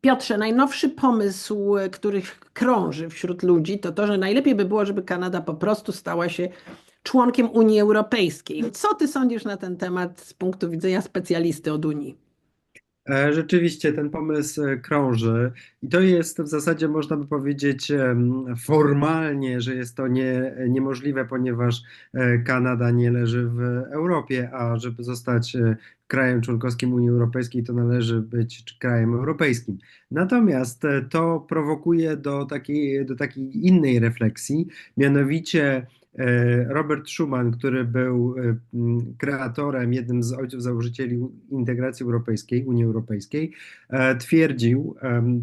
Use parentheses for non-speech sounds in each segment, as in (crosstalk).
Piotrze, najnowszy pomysł, który krąży wśród ludzi, to to, że najlepiej by było, żeby Kanada po prostu stała się członkiem Unii Europejskiej. Co ty sądzisz na ten temat z punktu widzenia specjalisty od Unii? E, Rzeczywiście ten pomysł e, krąży i to jest w zasadzie, można by powiedzieć, formalnie, że jest to nie, niemożliwe, ponieważ e, Kanada nie leży w Europie, a żeby zostać e, krajem członkowskim Unii Europejskiej, to należy być krajem europejskim. Natomiast to prowokuje do takiej, do takiej innej refleksji, mianowicie E, Robert Schuman, który był e, kreatorem, jednym z ojców założycieli integracji europejskiej, Unii Europejskiej, e, twierdził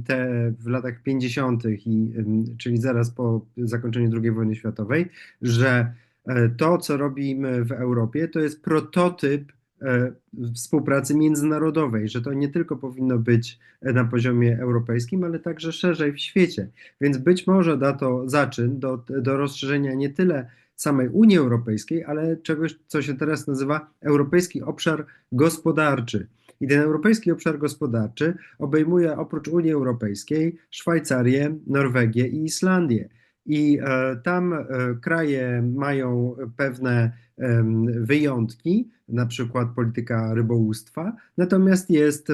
te w latach 50., i, czyli zaraz po zakończeniu II wojny światowej, że to, co robimy w Europie, to jest prototyp współpracy międzynarodowej, że to nie tylko powinno być na poziomie europejskim, ale także szerzej w świecie. Więc być może da to zaczyn do, do rozszerzenia nie tyle samej Unii Europejskiej, ale czegoś, co się teraz nazywa Europejski Obszar Gospodarczy. I ten Europejski Obszar Gospodarczy obejmuje oprócz Unii Europejskiej Szwajcarię, Norwegię i Islandię. I e, tam e, kraje mają pewne wyjątki, na przykład polityka rybołówstwa, natomiast jest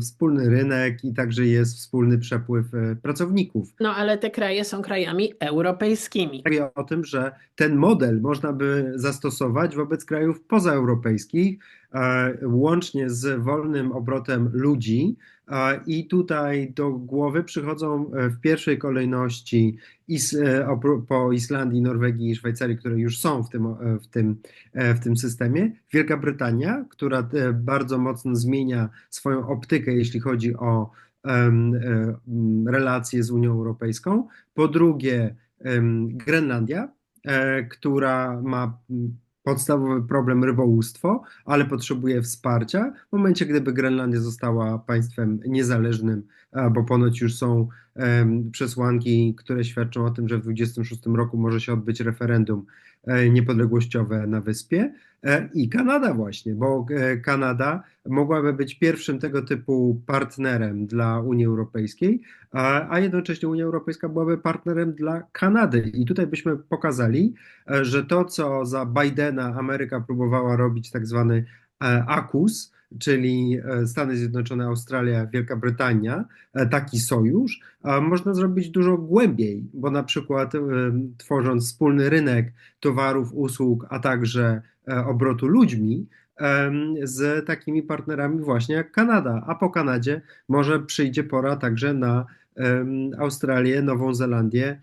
wspólny rynek i także jest wspólny przepływ e, pracowników. No ale te kraje są krajami europejskimi. O tym, że ten model można by zastosować wobec krajów pozaeuropejskich, e, łącznie z wolnym obrotem ludzi, i tutaj do głowy przychodzą e, w pierwszej kolejności po Islandii, Norwegii i Szwajcarii, które już są w tym, w tym E, w tym systemie. Wielka Brytania, która e, bardzo mocno zmienia swoją optykę, jeśli chodzi o e, relacje z Unią Europejską. Po drugie, Grenlandia, która ma podstawowy problem rybołówstwo, ale potrzebuje wsparcia. W momencie, gdyby Grenlandia została państwem niezależnym, bo ponoć już są przesłanki, które świadczą o tym, że w 26 roku może się odbyć referendum E, niepodległościowe na wyspie e, i Kanada właśnie, bo e, Kanada mogłaby być pierwszym tego typu partnerem dla Unii Europejskiej, a jednocześnie Unia Europejska byłaby partnerem dla Kanady. I tutaj byśmy pokazali, że to, co za Bidena Ameryka próbowała robić, tak zwany AKUS, czyli e, Stany Zjednoczone, Australia, Wielka Brytania, e, taki sojusz, można zrobić dużo głębiej, bo na przykład e, tworząc wspólny rynek towarów, usług, a także obrotu ludźmi, z takimi partnerami właśnie jak Kanada, a po Kanadzie może przyjdzie pora także na Australię, Nową Zelandię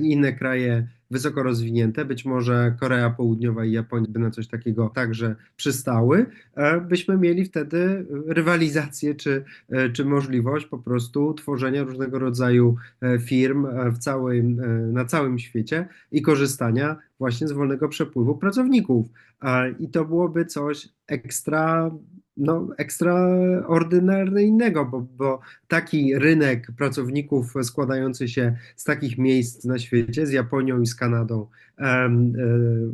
i inne kraje wysoko rozwinięte, być może Korea Południowa i Japonia by na coś takiego także przystały, e, byśmy mieli wtedy rywalizację czy, e, czy możliwość po prostu tworzenia różnego rodzaju e, firm w całym, na całym świecie i korzystania właśnie z wolnego przepływu pracowników. I to byłoby coś ekstra no, ekstraordynaryjnego, bo, bo taki rynek pracowników składający się z takich miejsc na świecie, z Japonią i z Kanadą e,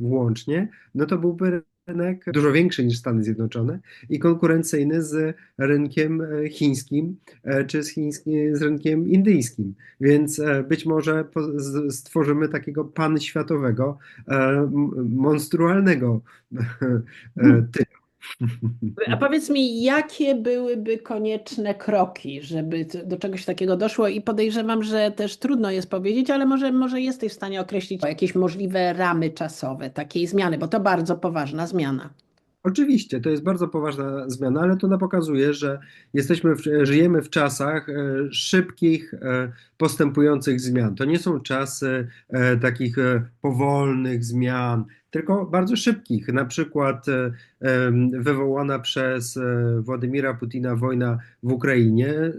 włącznie, no to byłby rynek dużo większy niż Stany Zjednoczone i konkurencyjny z rynkiem e, chińskim e, czy z, chińskim, z rynkiem indyjskim. Więc być może stworzymy takiego panświatowego, monstrualnego (laughs) typu a powiedz mi, jakie byłyby konieczne kroki, żeby do czegoś takiego doszło? I podejrzewam, że też trudno jest powiedzieć, ale może, może jesteś w stanie określić jakieś możliwe ramy czasowe takiej zmiany, bo to bardzo poważna zmiana. Oczywiście, to jest bardzo poważna zmiana, ale to nam pokazuje, że jesteśmy w, żyjemy w czasach e, szybkich, e, postępujących zmian. To nie są czasy e, takich powolnych zmian, tylko bardzo szybkich. Na przykład e, wywołana przez e, Władimira Putina wojna w Ukrainie e,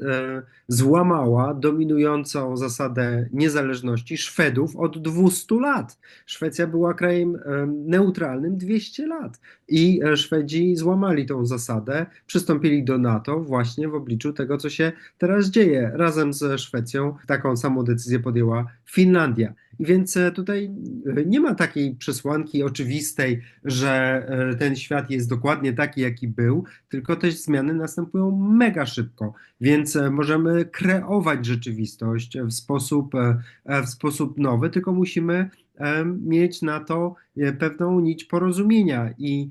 złamała dominującą zasadę niezależności Szwedów od 200 lat. Szwecja była krajem neutralnym 200 lat i Szwedzi złamali tą zasadę, przystąpili do NATO właśnie w obliczu tego, co się teraz dzieje. Razem ze Szwecją taką samą decyzję podjęła Finlandia. Więc tutaj nie ma takiej przesłanki oczywistej, że ten świat jest dokładnie taki, jaki był, tylko te zmiany następują mega szybko, więc możemy kreować rzeczywistość w sposób, w sposób nowy, tylko musimy mieć na to pewną nić porozumienia i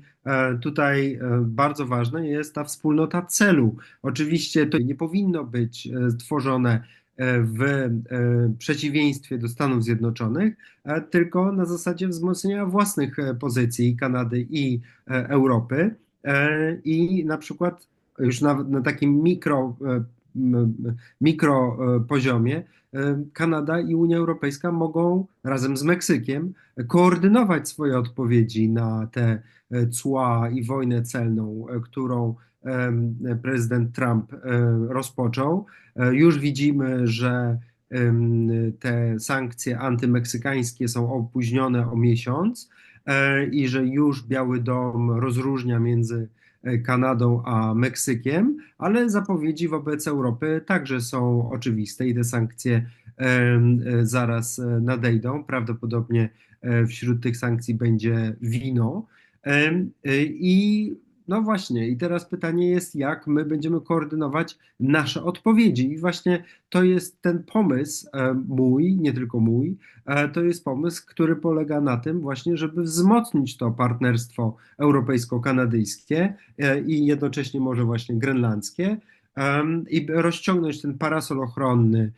tutaj bardzo ważna jest ta wspólnota celu. Oczywiście to nie powinno być tworzone w przeciwieństwie do Stanów Zjednoczonych, tylko na zasadzie wzmocnienia własnych pozycji Kanady i Europy. I na przykład już na, na takim mikro, mikro poziomie Kanada i Unia Europejska mogą razem z Meksykiem koordynować swoje odpowiedzi na te cła i wojnę celną, którą prezydent Trump rozpoczął. Już widzimy, że te sankcje antymeksykańskie są opóźnione o miesiąc i że już Biały Dom rozróżnia między Kanadą a Meksykiem, ale zapowiedzi wobec Europy także są oczywiste i te sankcje zaraz nadejdą. Prawdopodobnie wśród tych sankcji będzie wino. I no właśnie, i teraz pytanie jest, jak my będziemy koordynować nasze odpowiedzi. I właśnie to jest ten pomysł e, mój, nie tylko mój, e, to jest pomysł, który polega na tym właśnie, żeby wzmocnić to partnerstwo europejsko-kanadyjskie e, i jednocześnie może właśnie grenlandzkie i rozciągnąć ten parasol ochronny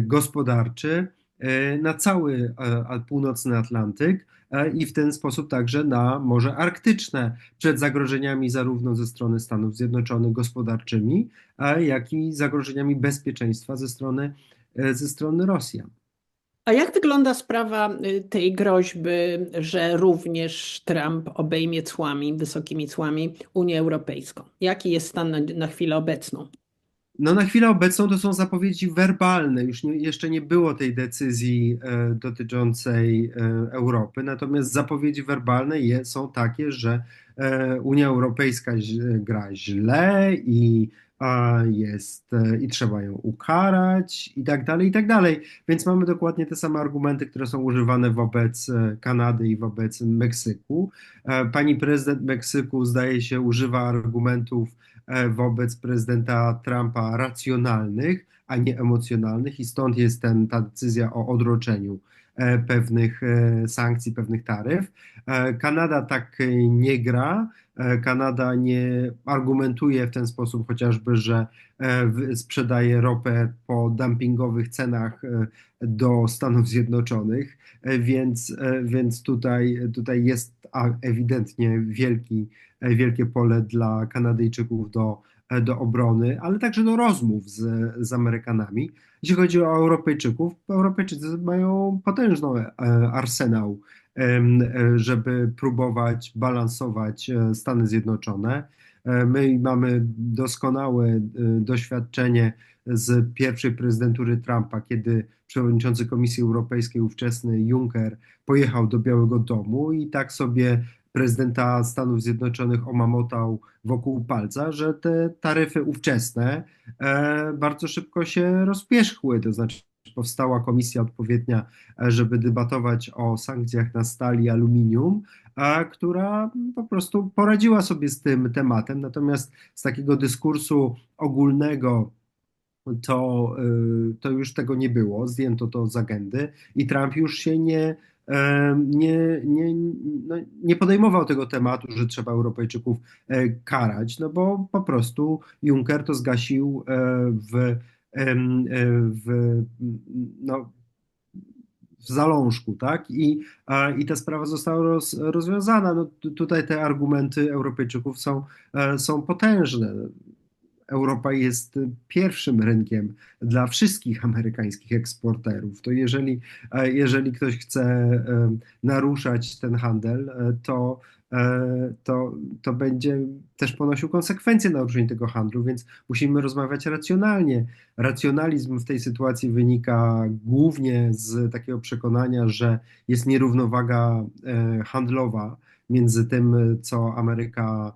gospodarczy na cały północny Atlantyk i w ten sposób także na Morze Arktyczne przed zagrożeniami zarówno ze strony Stanów Zjednoczonych gospodarczymi, jak i zagrożeniami bezpieczeństwa ze strony, e, ze strony Rosjan. A jak wygląda sprawa y, tej groźby, że również Trump obejmie cłami, wysokimi cłami Unię Europejską? Jaki jest stan na, na chwilę obecną? No na chwilę obecną to są zapowiedzi werbalne, już nie, jeszcze nie było tej decyzji e, dotyczącej e, Europy, natomiast zapowiedzi werbalne je, są takie, że e, Unia Europejska gra źle i jest e, i trzeba ją ukarać i tak dalej, i tak dalej. Więc mamy dokładnie te same argumenty, które są używane wobec e, Kanady i wobec Meksyku. E, pani prezydent Meksyku zdaje się używa argumentów wobec prezydenta Trumpa racjonalnych, a nie emocjonalnych i stąd jest ten, ta decyzja o odroczeniu pewnych sankcji, pewnych taryf. Kanada tak nie gra, E, Kanada nie argumentuje w ten sposób chociażby, że e, sprzedaje ropę po dumpingowych cenach e, do Stanów Zjednoczonych, więc, więc tutaj, tutaj jest ewidentnie wielki, wielkie pole dla Kanadyjczyków do, do obrony, ale także do rozmów z, z Amerykanami. Jeśli chodzi o Europejczyków, Europejczycy mają potężny arsenał E, żeby próbować balansować e, Stany Zjednoczone. E, my mamy doskonałe doświadczenie z pierwszej prezydentury Trumpa, kiedy przewodniczący Komisji Europejskiej, ówczesny Juncker, pojechał do Białego Domu i tak sobie prezydenta Stanów Zjednoczonych omamotał wokół palca, że te taryfy ówczesne bardzo szybko się rozpierzchły, to znaczy powstała komisja odpowiednia, e, żeby debatować o sankcjach na stal i aluminium, która po prostu poradziła sobie z tym tematem. Natomiast z takiego dyskursu ogólnego to, e, to już tego nie było, zdjęto to z agendy i Trump już się nie, e, nie, nie, no, nie podejmował tego tematu, że trzeba Europejczyków karać, no bo po prostu Juncker to zgasił w E, w, no, w zalążku, tak? I, i ta sprawa została roz, rozwiązana. No, tutaj te argumenty Europejczyków są, e, są potężne. Europa jest pierwszym rynkiem dla wszystkich amerykańskich eksporterów. To jeżeli, e, jeżeli ktoś chce naruszać ten handel, to E, to, to będzie też ponosił konsekwencje naruszeń tego handlu, więc musimy rozmawiać racjonalnie. Racjonalizm w tej sytuacji wynika głównie z takiego przekonania, że jest nierównowaga e, handlowa między tym, co Ameryka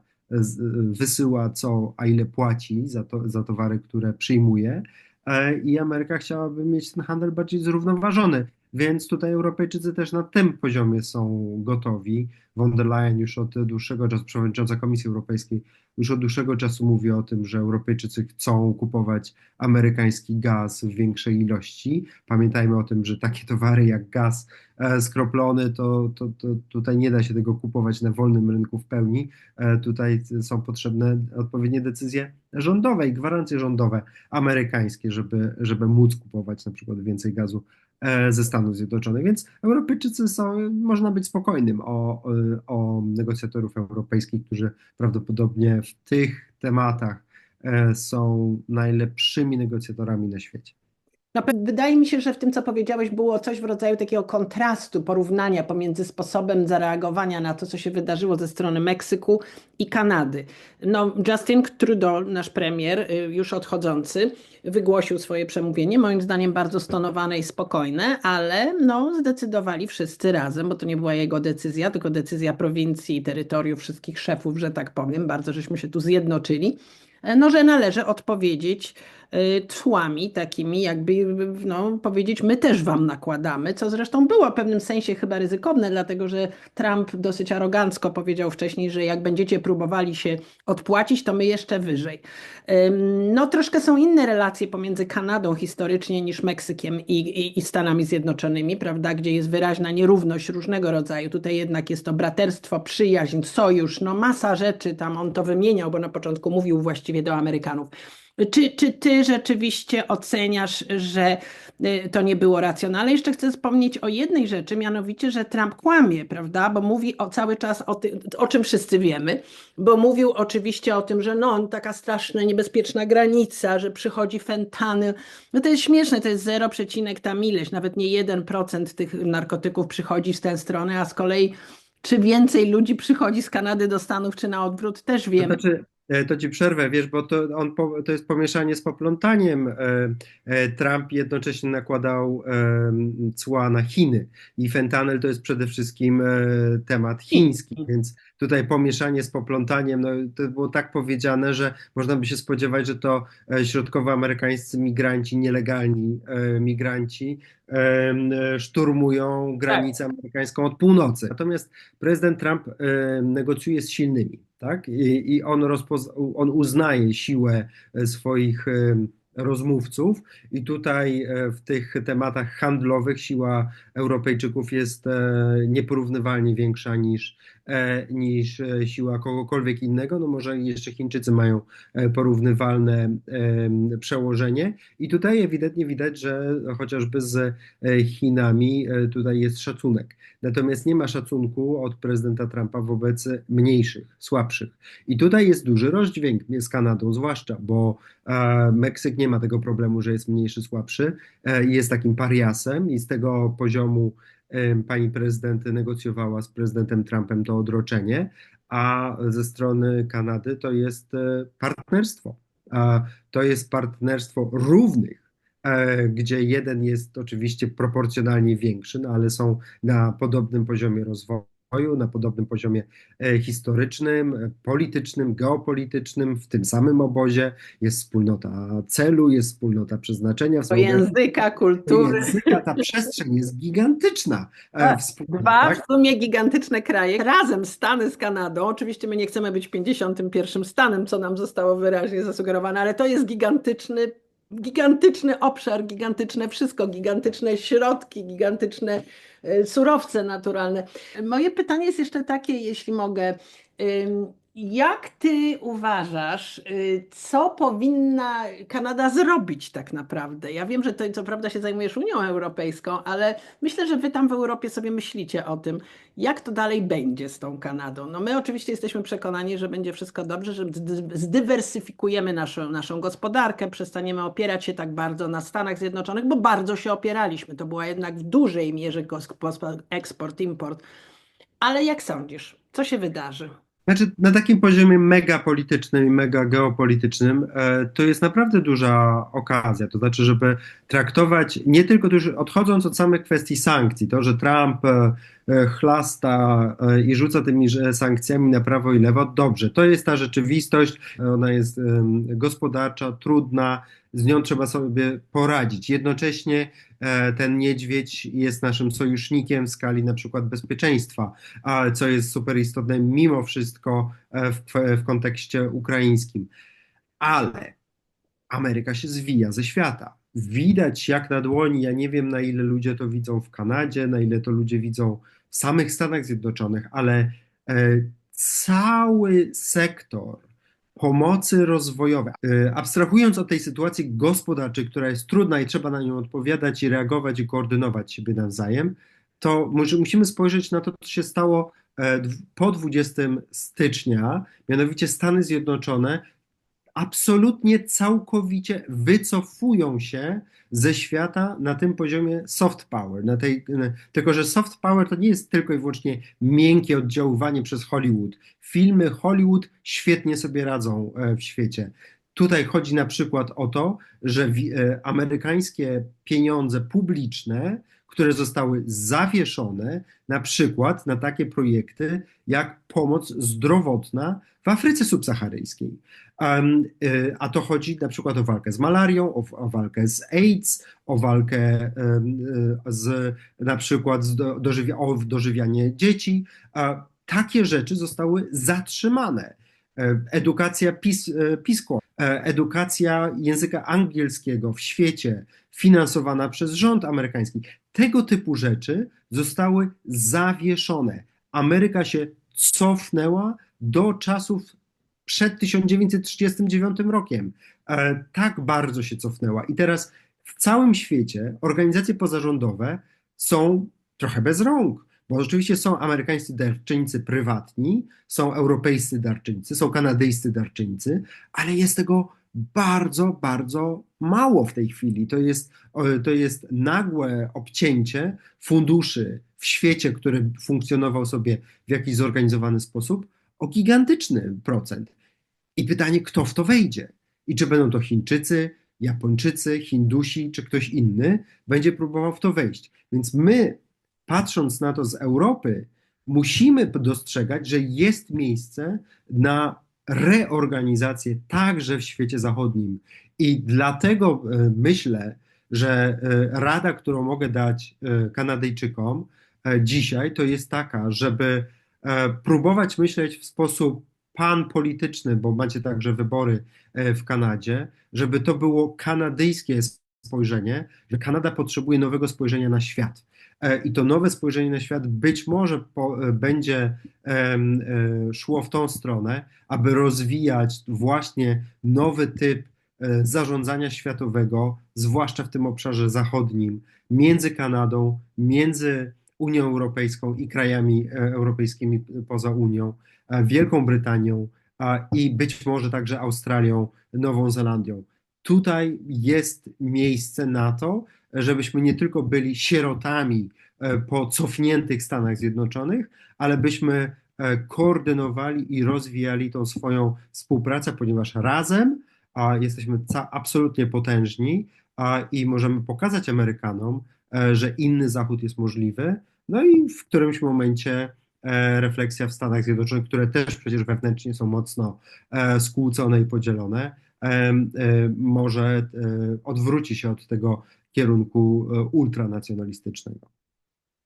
wysyła, co, a ile płaci za, to, za towary, które przyjmuje. e, i Ameryka chciałaby mieć ten handel bardziej zrównoważony. Więc tutaj Europejczycy też na tym poziomie są gotowi. Von der Leyen już od dłuższego czasu, przewodnicząca Komisji Europejskiej, już od dłuższego czasu mówi o tym, że Europejczycy chcą kupować amerykański gaz w większej ilości. Pamiętajmy o tym, że takie towary jak gaz e, skroplony, to, to, to tutaj nie da się tego kupować na wolnym rynku w pełni. E, tutaj są potrzebne odpowiednie decyzje rządowe i gwarancje rządowe amerykańskie, żeby, żeby móc kupować na przykład więcej gazu ze Stanów Zjednoczonych. Więc Europejczycy są, można być spokojnym o, o negocjatorów europejskich, którzy prawdopodobnie w tych tematach e, są najlepszymi negocjatorami na świecie. No, wydaje mi się, że w tym, co powiedziałeś, było coś w rodzaju takiego kontrastu, porównania pomiędzy sposobem zareagowania na to, co się wydarzyło ze strony Meksyku i Kanady. No, Justin Trudeau, nasz premier, y, już odchodzący, wygłosił swoje przemówienie, moim zdaniem bardzo stonowane i spokojne, ale no, zdecydowali wszyscy razem, bo to nie była jego decyzja, tylko decyzja prowincji i terytoriów wszystkich szefów, że tak powiem. Bardzo żeśmy się tu zjednoczyli no, że należy odpowiedzieć cłami takimi, jakby no, powiedzieć, my też wam nakładamy, co zresztą było w pewnym sensie chyba ryzykowne, dlatego że Trump dosyć arogancko powiedział wcześniej, że jak będziecie próbowali się odpłacić, to my jeszcze wyżej. No troszkę są inne relacje pomiędzy Kanadą historycznie niż Meksykiem i, i, i Stanami Zjednoczonymi, prawda, gdzie jest wyraźna nierówność różnego rodzaju. Tutaj jednak jest to braterstwo, przyjaźń, sojusz, no masa rzeczy tam on to wymieniał, bo na początku mówił właściwie do Amerykanów. Czy, czy ty rzeczywiście oceniasz, że y, to nie było racjonalne? Jeszcze chcę wspomnieć o jednej rzeczy, mianowicie, że Trump kłamie, prawda? Bo mówi o, cały czas o tym, o czym wszyscy wiemy, bo mówił oczywiście o tym, że no, taka straszna, niebezpieczna granica, że przychodzi fentanyl. No to jest śmieszne, to jest 0, tam ileś, nawet nie 1% tych narkotyków przychodzi z tej strony, a z kolei czy więcej ludzi przychodzi z Kanady do Stanów, czy na odwrót, też wiemy. To znaczy, to ci przerwę, wiesz, bo to, on, to jest pomieszanie z poplątaniem. E, e, Trump jednocześnie nakładał cła na Chiny i fentanyl to jest przede wszystkim temat chiński, więc tutaj pomieszanie z poplątaniem, no, to było tak powiedziane, że można by się spodziewać, że to środkowoamerykańscy migranci, nielegalni migranci szturmują granicę tak. amerykańską od północy. Natomiast prezydent Trump negocjuje z silnymi tak? I, i on, on uznaje siłę e, swoich e, rozmówców i tutaj e, w tych tematach handlowych siła Europejczyków jest nieporównywalnie większa niż, niż siła kogokolwiek innego. No może jeszcze Chińczycy mają porównywalne przełożenie i tutaj ewidentnie widać, że chociażby z Chinami tutaj jest szacunek. Natomiast nie ma szacunku od prezydenta Trumpa wobec mniejszych, słabszych. I tutaj jest duży rozdźwięk z Kanadą, zwłaszcza, bo e, Meksyk nie ma tego problemu, że jest mniejszy, słabszy, e, jest takim pariasem i z tego poziomu e, pani prezydent negocjowała z prezydentem Trumpem to odroczenie, a ze strony Kanady to jest e, partnerstwo. To jest partnerstwo równych E, gdzie jeden jest oczywiście proporcjonalnie większy, no ale są na podobnym poziomie rozwoju na podobnym poziomie e, historycznym, politycznym, geopolitycznym, w tym samym obozie. Jest wspólnota celu, jest wspólnota przeznaczenia. To języka, kultury. Języka, ta przestrzeń jest gigantyczna. E, dwa tak? w sumie gigantyczne kraje, razem Stany z Kanadą. Oczywiście my nie chcemy być 51 stanem, co nam zostało wyraźnie zasugerowane, ale to jest gigantyczny gigantyczny obszar, gigantyczne wszystko, gigantyczne środki, gigantyczne e, surowce naturalne. Moje pytanie jest jeszcze takie, jeśli mogę. Jak ty uważasz, y, co powinna Kanada zrobić tak naprawdę? Ja wiem, że ty co prawda się zajmujesz Unią Europejską, ale myślę, że wy tam w Europie sobie myślicie o tym, jak to dalej będzie z tą Kanadą. No my oczywiście jesteśmy przekonani, że będzie wszystko dobrze, że zdywersyfikujemy naszą, naszą gospodarkę, przestaniemy opierać się tak bardzo na Stanach Zjednoczonych, bo bardzo się opieraliśmy. To była jednak w dużej mierze eksport, import. Ale jak sądzisz, co się wydarzy? Znaczy, na takim poziomie mega politycznym i mega geopolitycznym e, to jest naprawdę duża okazja. To znaczy, żeby traktować nie tylko już odchodząc od samych kwestii sankcji, to, że Trump e, e, chlasta i rzuca tymi sankcjami na prawo i lewo, dobrze, to jest ta rzeczywistość, ona jest gospodarcza, trudna, z nią trzeba sobie poradzić. Jednocześnie e, ten niedźwiedź jest naszym sojusznikiem w skali na przykład bezpieczeństwa, co jest super istotne mimo wszystko e, w, w kontekście ukraińskim. Ale Ameryka się zwija ze świata. Widać jak na dłoni, ja nie wiem na ile ludzie to widzą w Kanadzie, na ile to ludzie widzą w samych Stanach Zjednoczonych, ale e, cały sektor pomocy rozwojowej, e, abstrahując od tej sytuacji gospodarczej, która jest trudna i trzeba na nią odpowiadać i reagować i koordynować siebie nawzajem, to musimy spojrzeć na to, co się stało e, po 20 stycznia, mianowicie Stany Zjednoczone absolutnie całkowicie wycofują się ze świata na tym poziomie soft power. Na tej, tylko, że soft power to nie jest tylko i wyłącznie miękkie oddziaływanie przez Hollywood. Filmy Hollywood świetnie sobie radzą e, w świecie. Tutaj chodzi na przykład o to, że e, amerykańskie pieniądze publiczne, które zostały zawieszone, na przykład na takie projekty jak pomoc zdrowotna w Afryce subsaharyjskiej. Y, a to chodzi na przykład o walkę z malarią, o, o walkę z AIDS, o walkę y, z na przykład z do, o dożywianie dzieci. Takie rzeczy zostały zatrzymane. E, Edukacja PIS, e, PISCO, e, edukacja języka angielskiego w świecie finansowana przez rząd amerykański. Tego typu rzeczy zostały zawieszone. Ameryka się cofnęła do czasów przed 1939 rokiem. E, tak bardzo się cofnęła. I teraz w całym świecie organizacje pozarządowe są trochę bez rąk, bo rzeczywiście są amerykańscy darczyńcy prywatni, są europejscy darczyńcy, są kanadyjscy darczyńcy, ale jest tego bardzo, bardzo mało w tej chwili. To jest, to jest nagłe obcięcie funduszy w świecie, który funkcjonował sobie w jakiś zorganizowany sposób, o gigantyczny procent. I pytanie, kto w to wejdzie? I czy będą to Chińczycy, Japończycy, Hindusi, czy ktoś inny będzie próbował w to wejść. Więc my, patrząc na to z Europy, musimy dostrzegać, że jest miejsce na reorganizację także w świecie zachodnim. I dlatego e, myślę, że e, rada, którą mogę dać e, Kanadyjczykom dzisiaj, to jest taka, żeby próbować myśleć w sposób panpolityczny, bo macie także wybory e, w Kanadzie, żeby to było kanadyjskie spojrzenie, że Kanada potrzebuje nowego spojrzenia na świat. E, I to nowe spojrzenie na świat być może po, e, będzie szło w tą stronę, aby rozwijać właśnie nowy typ zarządzania światowego, zwłaszcza w tym obszarze zachodnim, między Kanadą, między Unią Europejską i krajami europejskimi poza Unią, Wielką Brytanią i być może także Australią, Nową Zelandią. Tutaj jest miejsce na to, żebyśmy nie tylko byli sierotami e, po cofniętych Stanach Zjednoczonych, ale byśmy e, koordynowali i rozwijali tą swoją współpracę, ponieważ razem jesteśmy absolutnie potężni i możemy pokazać Amerykanom, e, że inny Zachód jest możliwy. No i w którymś momencie e, refleksja w Stanach Zjednoczonych, które też przecież wewnętrznie są mocno e, skłócone i podzielone, e, e, może e, odwróci się od tego kierunku e, ultranacjonalistycznego.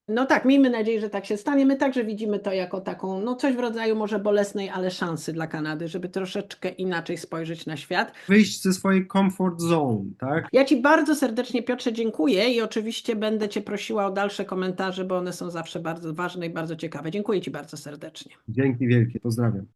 No tak, miejmy nadzieję, że tak się stanie. My także widzimy to jako taką, no coś w rodzaju może bolesnej, ale szansy dla Kanady, żeby troszeczkę inaczej spojrzeć na świat. Wyjść ze swojej comfort zone, tak? Ja Ci bardzo serdecznie, Piotrze, dziękuję i oczywiście będę Cię prosiła o dalsze komentarze, bo one są zawsze bardzo ważne i bardzo ciekawe. Dziękuję Ci bardzo serdecznie. Dzięki wielkie, pozdrawiam.